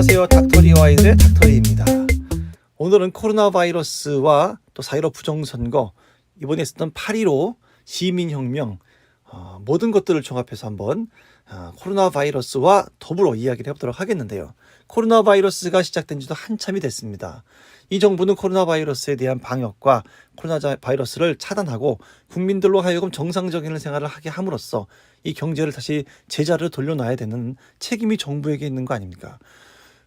안녕하세요. 닥터리 와이드의 닥터리입니다. 오늘은 코로나 바이러스와 또 사이로 부정선거, 이번에 있었던 8.15 시민혁명, 어, 모든 것들을 종합해서 한번 어, 코로나 바이러스와 더불어 이야기를 해보도록 하겠는데요. 코로나 바이러스가 시작된 지도 한참이 됐습니다. 이 정부는 코로나 바이러스에 대한 방역과 코로나 자- 바이러스를 차단하고 국민들로 하여금 정상적인 생활을 하게 함으로써 이 경제를 다시 제자리로 돌려놔야 되는 책임이 정부에게 있는 거 아닙니까?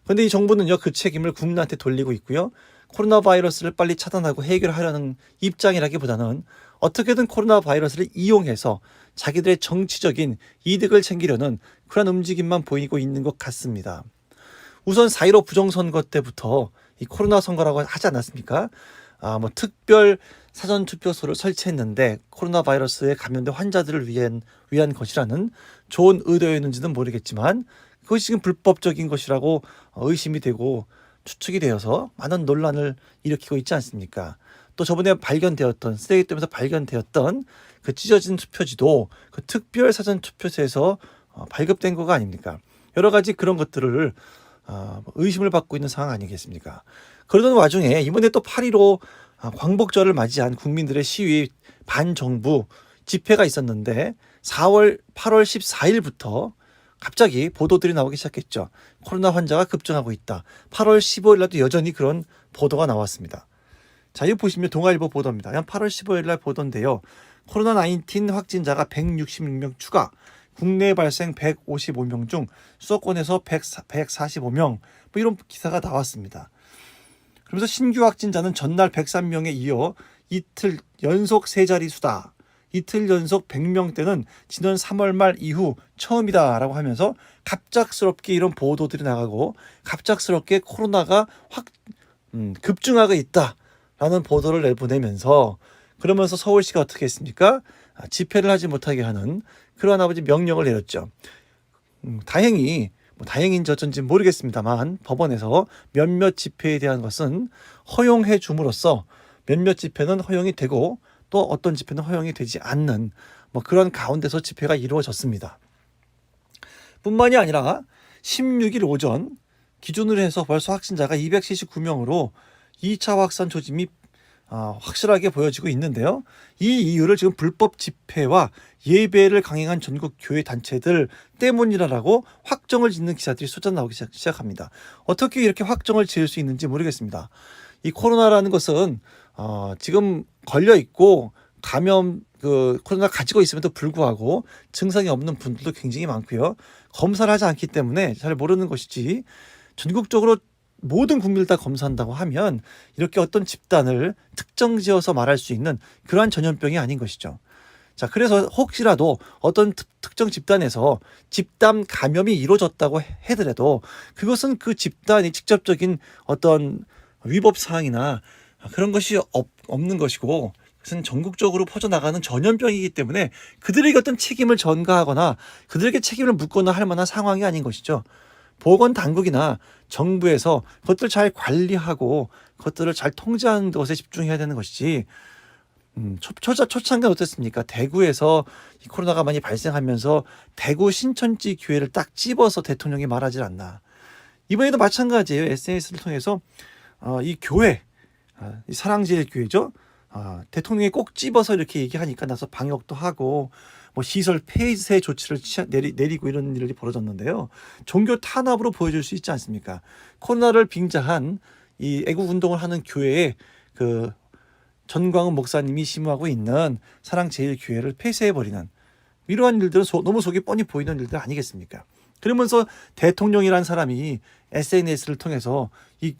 그런데 이 정부는요 그 책임을 국민한테 돌리고 있고요. 코로나 바이러스를 빨리 차단하고 해결하려는 입장이라기보다는 어떻게든 코로나 바이러스를 이용해서 자기들의 정치적인 이득을 챙기려는 그런 움직임만 보이고 있는 것 같습니다. 우선 4.15 부정선거 때부터 이 코로나 선거라고 하지 않았습니까? 아, 뭐 특별 사전 투표소를 설치했는데 코로나 바이러스에 감염된 환자들을 위한 위한 것이라는 좋은 의도였는지는 모르겠지만 그것이 지금 불법적인 것이라고 어, 의심이 되고 추측이 되어서 많은 논란을 일으키고 있지 않습니까? 또 저번에 발견되었던 쓰레기통에서 발견되었던 그 찢어진 투표지도 그 특별 사전 투표소에서 어, 발급된 거가 아닙니까? 여러 가지 그런 것들을 어, 의심을 받고 있는 상황 아니겠습니까? 그러던 와중에 이번에 또 8.15 아, 광복절을 맞이한 국민들의 시위 반정부 집회가 있었는데 4월 8월 14일부터 갑자기 보도들이 나오기 시작했죠. 코로나 환자가 급증하고 있다. 8월 15일 날도 여전히 그런 보도가 나왔습니다. 자, 이거 보시면 동아일보 보도입니다. 한 8월 15일 날 보도인데요. 코로나 19 확진자가 166명 추가, 국내 발생 155명 중 수도권에서 100, 145명, 뭐 이런 기사가 나왔습니다. 그러면서 신규 확진자는 전날 103명에 이어 이틀 연속 세 자릿수다. 이틀 연속 100명대는 지난 3월 말 이후 처음이다라고 하면서 갑작스럽게 이런 보도들이 나가고 갑작스럽게 코로나가 확 음, 급증하고 있다라는 보도를 내보내면서 그러면서 서울시가 어떻게 했습니까? 아, 집회를 하지 못하게 하는 그러한 아버지 명령을 내렸죠. 음, 다행히 뭐 다행인지 어쩐지 모르겠습니다만 법원에서 몇몇 집회에 대한 것은 허용해 줌으로써 몇몇 집회는 허용이 되고 또 어떤 집회는 허용이 되지 않는 뭐 그런 가운데서 집회가 이루어졌습니다. 뿐만이 아니라 16일 오전 기준으로 해서 벌써 확진자가 279명으로 2차 확산 조짐이 아, 확실하게 보여지고 있는데요. 이 이유를 지금 불법 집회와 예배를 강행한 전국 교회 단체들 때문이라고 확정을 짓는 기사들이 쏟아 나오기 시작- 시작합니다. 어떻게 이렇게 확정을 지을 수 있는지 모르겠습니다. 이 코로나라는 것은 어, 지금 걸려 있고 감염 그 코로나 가지고 있음에도 불구하고 증상이 없는 분들도 굉장히 많고요. 검사를 하지 않기 때문에 잘 모르는 것이지 전국적으로 모든 국민을 다 검사한다고 하면 이렇게 어떤 집단을 특정 지어서 말할 수 있는 그러한 전염병이 아닌 것이죠. 자, 그래서 혹시라도 어떤 특- 특정 집단에서 집단 감염이 이루어졌다고 해- 해더라도 그것은 그 집단이 직접적인 어떤 위법 사항이나 그런 것이 없, 없는 것이고 그것은 전국적으로 퍼져나가는 전염병이기 때문에 그들에게 어떤 책임을 전가하거나 그들에게 책임을 묻거나 할 만한 상황이 아닌 것이죠. 보건 당국이나 정부에서 그것들을 잘 관리하고 그것들을 잘 통제하는 것에 집중해야 되는 것이지. 음, 초, 초, 초창기 어땠습니까? 대구에서 이 코로나가 많이 발생하면서 대구 신천지 교회를 딱 집어서 대통령이 말하지 않나. 이번에도 마찬가지예요. SNS를 통해서 어, 이 교회, 아, 이 사랑제일 교회죠. 아, 대통령이 꼭 집어서 이렇게 얘기하니까 나서 방역도 하고 뭐 시설 폐쇄 조치를 취하, 내리, 내리고 이런 일이 벌어졌는데요. 종교 탄압으로 보여줄 수 있지 않습니까? 코로나를 빙자한 이 애국 운동을 하는 교회에 그 전광훈 목사님이 심호하고 있는 사랑제일교회를 폐쇄해버리는 이러한 일들은 소- 너무 속이 뻔히 보이는 일들 아니겠습니까? 그러면서 대통령이란 사람이 SNS를 통해서 이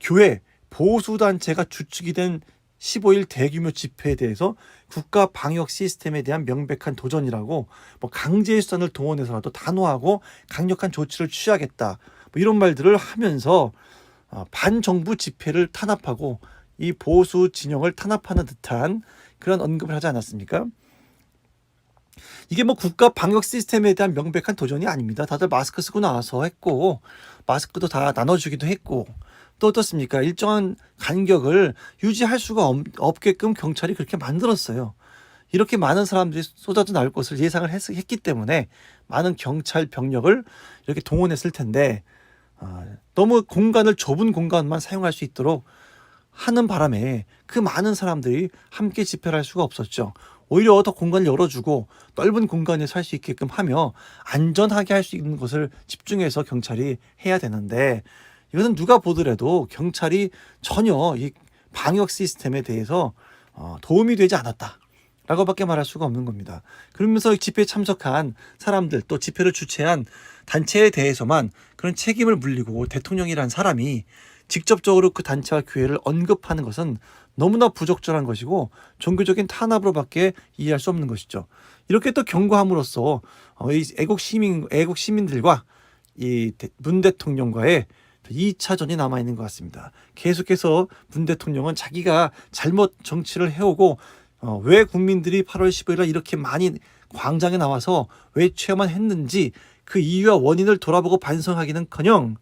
교회 보수단체가 주축이 된 15일 대규모 집회에 대해서 국가 방역 시스템에 대한 명백한 도전이라고 뭐 강제 수단을 동원해서라도 단호하고 강력한 조치를 취하겠다 뭐 이런 말들을 하면서 어, 반정부 집회를 탄압하고 이 보수 진영을 탄압하는 듯한 그런 언급을 하지 않았습니까? 이게 뭐 국가 방역 시스템에 대한 명백한 도전이 아닙니다. 다들 마스크 쓰고 나와서 했고 마스크도 다 나눠주기도 했고 또 어떻습니까? 일정한 간격을 유지할 수가 없, 없게끔 경찰이 그렇게 만들었어요. 이렇게 많은 사람들이 쏟아져 나올 것을 예상을 했, 했기 때문에 많은 경찰 병력을 이렇게 동원했을 텐데 아, 너무 공간을 좁은 공간만 사용할 수 있도록 하는 바람에 그 많은 사람들이 함께 집회를 할 수가 없었죠. 오히려 더 공간을 열어주고 넓은 공간에서 할수 있게끔 하며 안전하게 할 수 있는 것을 집중해서 경찰이 해야 되는데 이것은 누가 보더라도 경찰이 전혀 이 방역 시스템에 대해서 어, 도움이 되지 않았다. 라고밖에 말할 수가 없는 겁니다. 그러면서 집회에 참석한 사람들 또 집회를 주최한 단체에 대해서만 그런 책임을 물리고 대통령이란 사람이 직접적으로 그 단체와 교회를 언급하는 것은 너무나 부적절한 것이고 종교적인 탄압으로밖에 이해할 수 없는 것이죠. 이렇게 또 경고함으로써 어, 이 애국 시민 애국 시민들과 이 문 대통령과의 2차전이 남아 있는 것 같습니다. 계속해서 문 대통령은 자기가 잘못 정치를 해오고 어, 왜 국민들이 8월 15일에 이렇게 많이 광장에 나와서 외쳐야만 했는지 그 이유와 원인을 돌아보고 반성하기는커녕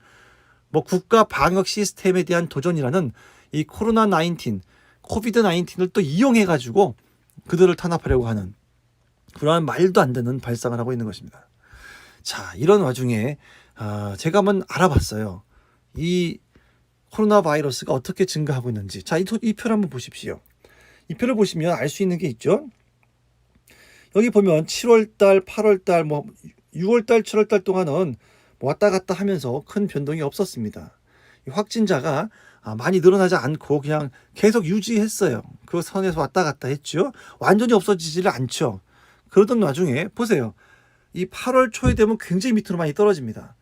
뭐 국가 방역 시스템에 대한 도전이라는 이 코로나 19, 코비드 19을 또 이용해 가지고 그들을 탄압하려고 하는 그러한 말도 안 되는 발상을 하고 있는 것입니다. 자, 이런 와중에 아, 제가 한번 알아봤어요. 이 코로나 바이러스가 어떻게 증가하고 있는지. 자, 이, 표를 한번 보십시오. 이 표를 보시면 알 수 있는 게 있죠. 여기 보면 7월달, 8월달, 뭐 6월달, 7월달 동안은 뭐 왔다 갔다 하면서 큰 변동이 없었습니다. 이 확진자가 아, 많이 늘어나지 않고 그냥 계속 유지했어요. 그 선에서 왔다 갔다 했죠. 완전히 없어지지를 않죠. 그러던 와중에 보세요. 이 8월 초에 되면 굉장히 밑으로 많이 떨어집니다.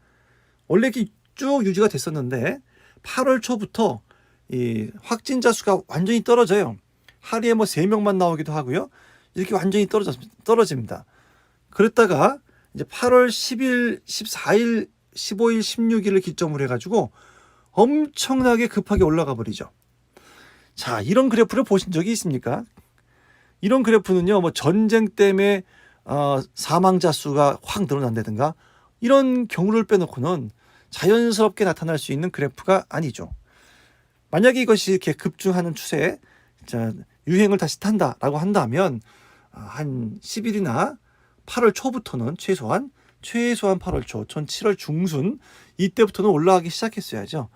원래 이렇게 쭉 유지가 됐었는데 8월 초부터 이 확진자 수가 완전히 떨어져요. 하루에 뭐 3명만 나오기도 하고요. 이렇게 완전히 떨어져, 떨어집니다. 그랬다가 이제 8월 10일, 14일, 15일, 16일을 기점으로 해가지고 엄청나게 급하게 올라가 버리죠. 자, 이런 그래프를 보신 적이 있습니까? 이런 그래프는요, 뭐 전쟁 때문에 어, 사망자 수가 확 늘어난다든가 이런 경우를 빼놓고는 자연스럽게 나타날 수 있는 그래프가 아니죠. 만약에 이것이 이렇게 급증하는 추세에 자, 유행을 다시 탄다라고 한다면 아, 한 10일이나 8월 초부터는 최소한 최소한 8월 초, 전 7월 중순 이때부터는 올라가기 시작했어야죠.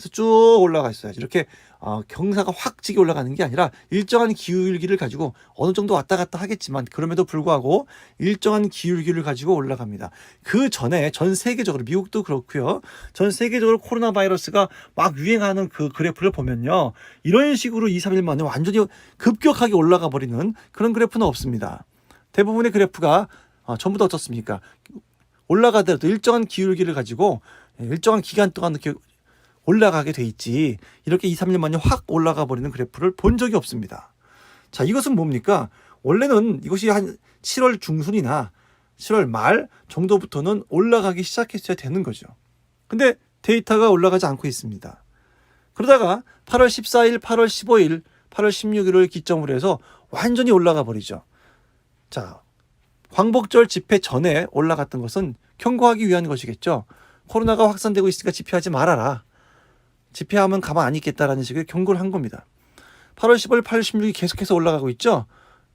그래서 쭉 올라가 있어야죠. 이렇게 어, 경사가 확 지게 올라가는 게 아니라 일정한 기울기를 가지고 어느 정도 왔다 갔다 하겠지만 그럼에도 불구하고 일정한 기울기를 가지고 올라갑니다. 그 전에 전 세계적으로 미국도 그렇고요. 전 세계적으로 코로나 바이러스가 막 유행하는 그 그래프를 보면요. 이런 식으로 2, 3일 만에 완전히 급격하게 올라가 버리는 그런 그래프는 없습니다. 대부분의 그래프가 어, 전부 다 어떻습니까? 올라가더라도 일정한 기울기를 가지고 일정한 기간 동안 이렇게 올라가게 돼 있지 이렇게 2, 3년 만에 확 올라가 버리는 그래프를 본 적이 없습니다. 자, 이것은 뭡니까? 원래는 이것이 한 7월 중순이나 7월 말 정도부터는 올라가기 시작했어야 되는 거죠. 근데 데이터가 올라가지 않고 있습니다. 그러다가 8월 14일, 8월 15일, 8월 16일을 기점으로 해서 완전히 올라가 버리죠. 자, 광복절 집회 전에 올라갔던 것은 경고하기 위한 것이겠죠. 코로나가 확산되고 있으니까 집회하지 말아라. 집회하면 가만 안 있겠다라는 식의 경고를 한 겁니다. 8월 15일, 8월 16일 계속해서 올라가고 있죠.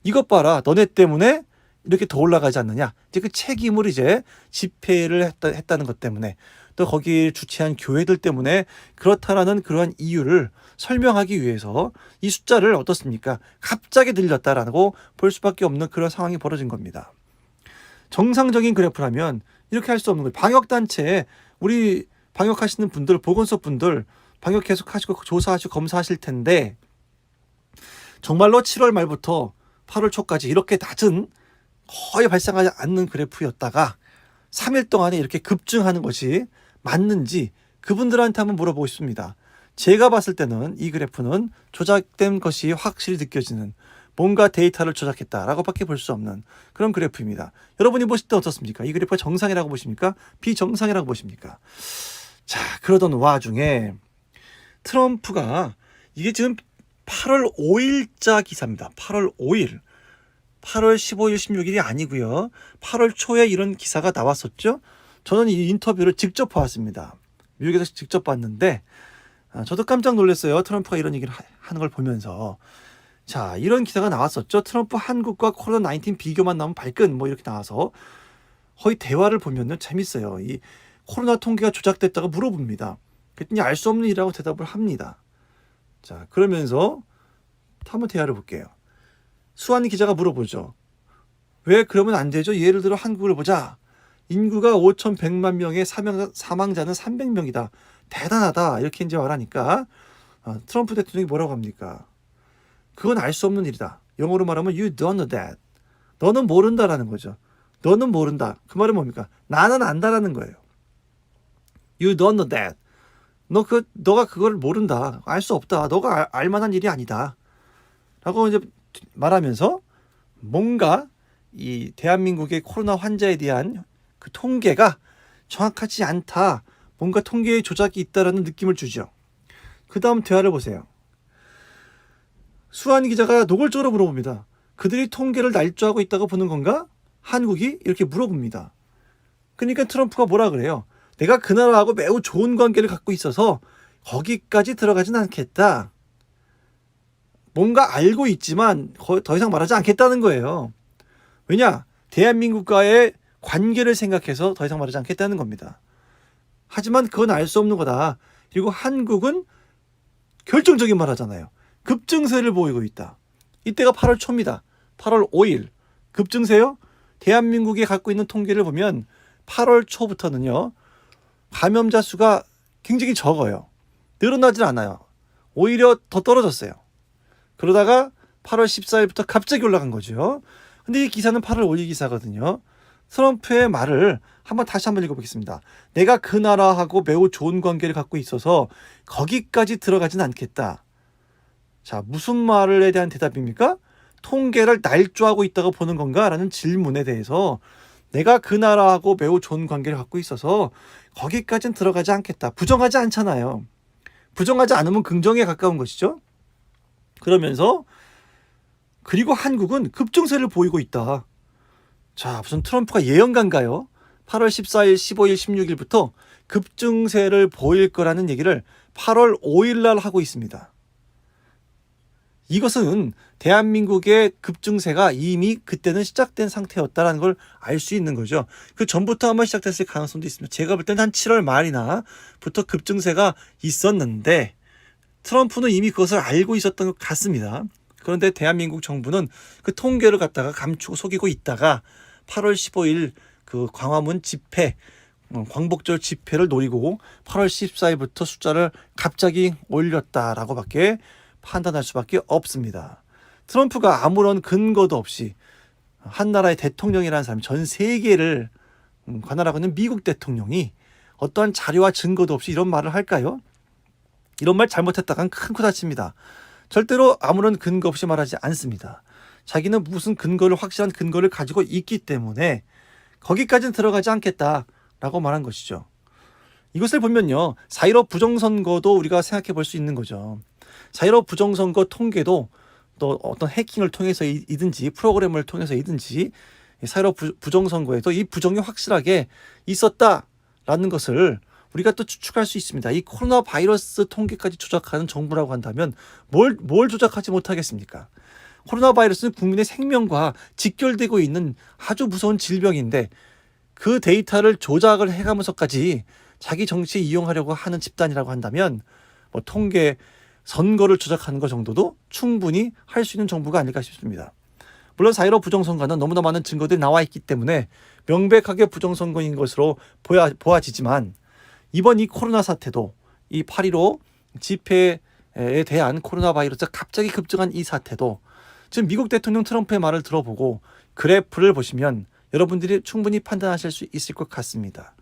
이것 봐라. 너네 때문에 이렇게 더 올라가지 않느냐. 이제 그 책임을 이제 집회를 했다, 했다는 것 때문에 또 거기 주최한 교회들 때문에 그렇다라는 그러한 이유를 설명하기 위해서 이 숫자를 어떻습니까? 갑자기 늘렸다라고 볼 수밖에 없는 그런 상황이 벌어진 겁니다. 정상적인 그래프라면 이렇게 할 수 없는 거예요. 방역 단체에 우리 방역하시는 분들, 보건소 분들 방역 계속 하시고 조사하시고 검사하실 텐데 정말로 7월 말부터 8월 초까지 이렇게 낮은 거의 발생하지 않는 그래프였다가 3일 동안에 이렇게 급증하는 것이 맞는지 그분들한테 한번 물어보고 싶습니다. 제가 봤을 때는 이 그래프는 조작된 것이 확실히 느껴지는 뭔가 데이터를 조작했다라고밖에 볼 수 없는 그런 그래프입니다. 여러분이 보실 때 어떻습니까? 이 그래프가 정상이라고 보십니까? 비정상이라고 보십니까? 자, 그러던 와중에 트럼프가 이게 지금 8월 5일자 기사입니다. 8월 5일. 8월 15일, 16일이 아니고요. 8월 초에 이런 기사가 나왔었죠. 저는 이 인터뷰를 직접 보았습니다. 미국에서 직접 봤는데 아, 저도 깜짝 놀랐어요. 트럼프가 이런 얘기를 하- 하는 걸 보면서. 자, 이런 기사가 나왔었죠. 트럼프 한국과 코로나19 비교만 나오면 발끈 뭐 이렇게 나와서 거의 대화를 보면은 재밌어요. 이 코로나 통계가 조작됐다고 물어봅니다. 그랬더니 알 수 없는 일이라고 대답을 합니다. 자, 그러면서 한번 대화를 볼게요. 수환 기자가 물어보죠. 왜 그러면 안 되죠? 예를 들어 한국을 보자. 인구가 5,100만 명의 사망, 사망자는 300명이다. 대단하다. 이렇게 이제 말하니까 어, 트럼프 대통령이 뭐라고 합니까? 그건 알 수 없는 일이다. 영어로 말하면 you don't know that. 너는 모른다라는 거죠. 너는 모른다. 그 말은 뭡니까? 나는 안다라는 거예요. You don't know that. 너 그 너가 그걸 모른다. 알 수 없다. 너가 알, 알 만한 일이 아니다. 라고 이제 말하면서 뭔가 이 대한민국의 코로나 환자에 대한 그 통계가 정확하지 않다. 뭔가 통계의 조작이 있다라는 느낌을 주죠. 그 다음 대화를 보세요. 수환 기자가 노골적으로 물어봅니다. 그들이 통계를 날조하고 있다고 보는 건가? 한국이 이렇게 물어봅니다. 그러니까 트럼프가 뭐라 그래요? 내가 그 나라하고 매우 좋은 관계를 갖고 있어서 거기까지 들어가진 않겠다. 뭔가 알고 있지만 거- 더 이상 말하지 않겠다는 거예요. 왜냐? 대한민국과의 관계를 생각해서 더 이상 말하지 않겠다는 겁니다. 하지만 그건 알 수 없는 거다. 그리고 한국은 결정적인 말 하잖아요. 급증세를 보이고 있다. 이때가 8월 초입니다. 8월 5일. 급증세요? 대한민국이 갖고 있는 통계를 보면 8월 초부터는요. 감염자 수가 굉장히 적어요. 늘어나질 않아요. 오히려 더 떨어졌어요. 그러다가 8월 14일부터 갑자기 올라간 거죠. 근데 이 기사는 8월 5일 기사거든요. 트럼프의 말을 한번 다시 한번 읽어보겠습니다. 내가 그 나라하고 매우 좋은 관계를 갖고 있어서 거기까지 들어가진 않겠다. 자, 무슨 말에 대한 대답입니까? 통계를 날조하고 있다고 보는 건가? 라는 질문에 대해서 내가 그 나라하고 매우 좋은 관계를 갖고 있어서 거기까지는 들어가지 않겠다. 부정하지 않잖아요. 부정하지 않으면 긍정에 가까운 것이죠. 그러면서 그리고 한국은 급증세를 보이고 있다. 자, 무슨 트럼프가 예언가인가요? 8월 14일, 15일, 16일부터 급증세를 보일 거라는 얘기를 8월 5일 날 하고 있습니다. 이것은 대한민국의 급증세가 이미 그때는 시작된 상태였다라는 걸 알 수 있는 거죠. 그 전부터 아마 시작됐을 가능성도 있습니다. 제가 볼 때는 한 7월 말이나 부터 급증세가 있었는데 트럼프는 이미 그것을 알고 있었던 것 같습니다. 그런데 대한민국 정부는 그 통계를 갖다가 감추고 속이고 있다가 8월 15일 그 광화문 집회 어, 광복절 집회를 노리고 8월 14일부터 숫자를 갑자기 올렸다라고밖에 판단할 수밖에 없습니다. 트럼프가 아무런 근거도 없이 한 나라의 대통령이라는 사람이 전 세계를 음, 관할하고 있는 미국 대통령이 어떠한 자료와 증거도 없이 이런 말을 할까요? 이런 말 잘못했다간 큰 코 다칩니다. 절대로 아무런 근거 없이 말하지 않습니다. 자기는 무슨 근거를 확실한 근거를 가지고 있기 때문에 거기까지는 들어가지 않겠다라고 말한 것이죠. 이것을 보면요. 4.15 부정선거도 우리가 생각해 볼 수 있는 거죠. 4.15 부정선거 통계도 또 어떤 해킹을 통해서이든지 프로그램을 통해서이든지 4.15 부정선거에도 이 부정이 확실하게 있었다라는 것을 우리가 또 추측할 수 있습니다. 이 코로나 바이러스 통계까지 조작하는 정부라고 한다면 뭘, 뭘 조작하지 못하겠습니까? 코로나 바이러스는 국민의 생명과 직결되고 있는 아주 무서운 질병인데 그 데이터를 조작을 해가면서까지 자기 정치에 이용하려고 하는 집단이라고 한다면 뭐 통계 선거를 조작하는 것 정도도 충분히 할 수 있는 정부가 아닐까 싶습니다. 물론 4.15 부정선거는 너무나 많은 증거들이 나와 있기 때문에 명백하게 부정선거인 것으로 보여, 보아지지만 이번 이 코로나 사태도 이 8.15 집회에 대한 코로나 바이러스가 갑자기 급증한 이 사태도 지금 미국 대통령 트럼프의 말을 들어보고 그래프를 보시면 여러분들이 충분히 판단하실 수 있을 것 같습니다.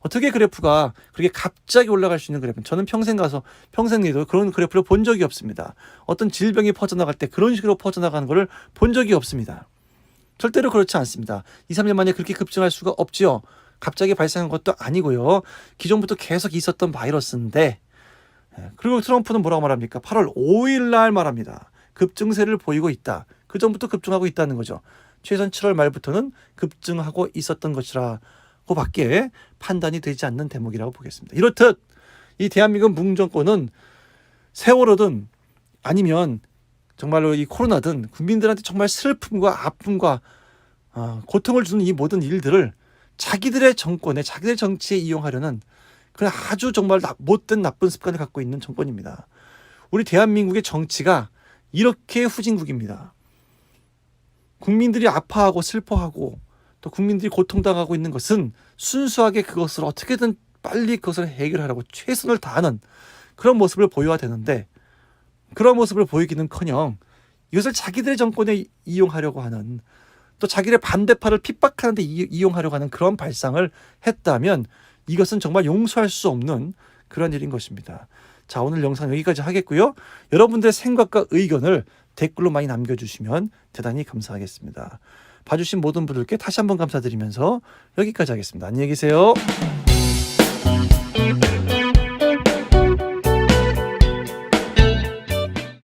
어떻게 그래프가 그렇게 갑자기 올라갈 수 있는 그래프? 저는 평생 가서 평생 내도 그런 그래프를 본 적이 없습니다. 어떤 질병이 퍼져나갈 때 그런 식으로 퍼져나가는 것을 본 적이 없습니다. 절대로 그렇지 않습니다. 2, 3년 만에 그렇게 급증할 수가 없지요. 갑자기 발생한 것도 아니고요. 기존부터 계속 있었던 바이러스인데 예, 그리고 트럼프는 뭐라고 말합니까? 8월 5일 날 말합니다. 급증세를 보이고 있다. 그 전부터 급증하고 있다는 거죠. 최소한 7월 말부터는 급증하고 있었던 것이라고 밖에 판단이 되지 않는 대목이라고 보겠습니다. 이렇듯 이 대한민국 문정권은 세월호든 아니면 정말로 이 코로나든 국민들한테 정말 슬픔과 아픔과 어, 고통을 주는 이 모든 일들을 자기들의 정권에 자기들 정치에 이용하려는 그런 아주 정말 나- 못된 나쁜 습관을 갖고 있는 정권입니다. 우리 대한민국의 정치가 이렇게 후진국입니다. 국민들이 아파하고 슬퍼하고 또 국민들이 고통당하고 있는 것은 순수하게 그것을 어떻게든 빨리 그것을 해결하려고 최선을 다하는 그런 모습을 보여야 되는데 그런 모습을 보이기는커녕 이것을 자기들의 정권에 이- 이용하려고 하는 또 자기의 반대파를 핍박하는데 이- 이용하려고 하는 그런 발상을 했다면 이것은 정말 용서할 수 없는 그런 일인 것입니다. 자 오늘 영상 여기까지 하겠고요. 여러분들의 생각과 의견을 댓글로 많이 남겨주시면 대단히 감사하겠습니다. 봐주신 모든 분들께 다시 한번 감사드리면서 여기까지 하겠습니다. 안녕히 계세요.